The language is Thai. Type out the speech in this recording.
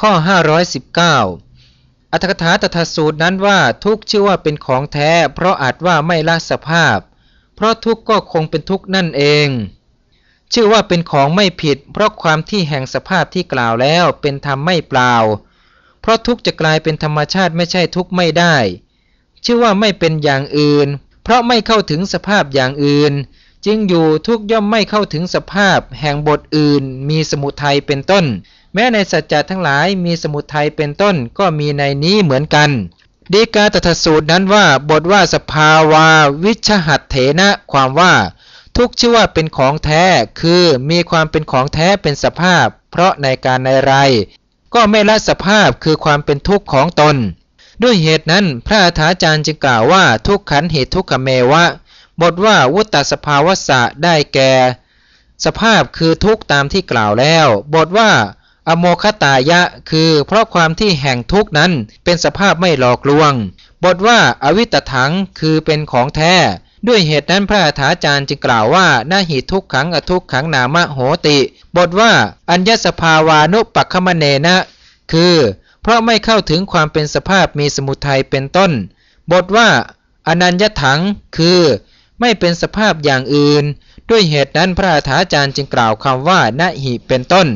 ข้อ 519 อัตถกถาตถาสูตรนั้นว่าทุกชื่อว่าเป็นของแท้ เพราะอาจว่าไม่ละสภาพ เพราะทุกก็คงเป็นทุกนั่นเอง ชื่อว่าเป็นของไม่ผิด เพราะความที่แห่งสภาพที่กล่าวแล้วเป็นธรรมไม่เปล่า เพราะทุกจะกลายเป็นธรรมชาติไม่ใช่ทุกไม่ได้ ชื่อว่าไม่เป็นอย่างอื่น เพราะไม่เข้าถึงสภาพอย่างอื่น จึงอยู่ทุกย่อมไม่เข้าถึงสภาพ แห่งบทอื่น มีสมุทัยเป็นต้น แม้ในสัจจะทั้งหลายมีสมุทัยเป็นต้นก็มีในนี้เหมือนกัน ดีกาตถสูตรนั้นว่า บทว่าสภาวาวิชหัตเถนะ ความว่า ทุกชื่อว่าเป็นของแท้ คือมีความเป็นของแท้เป็นสภาพ เพราะในการในไร ก็ไม่ละสภาพคือความเป็นทุกข์ของตน ด้วยเหตุนั้นพระอาถาจารย์จึงกล่าวว่าทุกขันเหตุทุกขเมวะ บทว่าวุตตสภาวสะได้แก่ สภาพคือทุกตามที่กล่าวแล้ว บทว่า อโมคตายะ คือเพราะความที่แห่งทุกนั้นเป็นสภาพไม่หลอกลวง บทว่าอวิตถังคือเป็นของแท้ ด้วยเหตุนั้นพระอาถาจารย์จึงกล่าวว่านาหิทุกขังอทุกขังนามะโหติ บทว่าอัญญสภาวานุปัคขมเนนะ คือ เพราะไม่เข้าถึงความเป็นสภาพมีสมุทัยเป็นต้น บทว่า อนัญญถัง คือ ไม่เป็นสภาพอย่างอื่น ด้วยเหตุนั้นพระอาถาจารย์จึงกล่าวคำว่าณหิเป็นต้น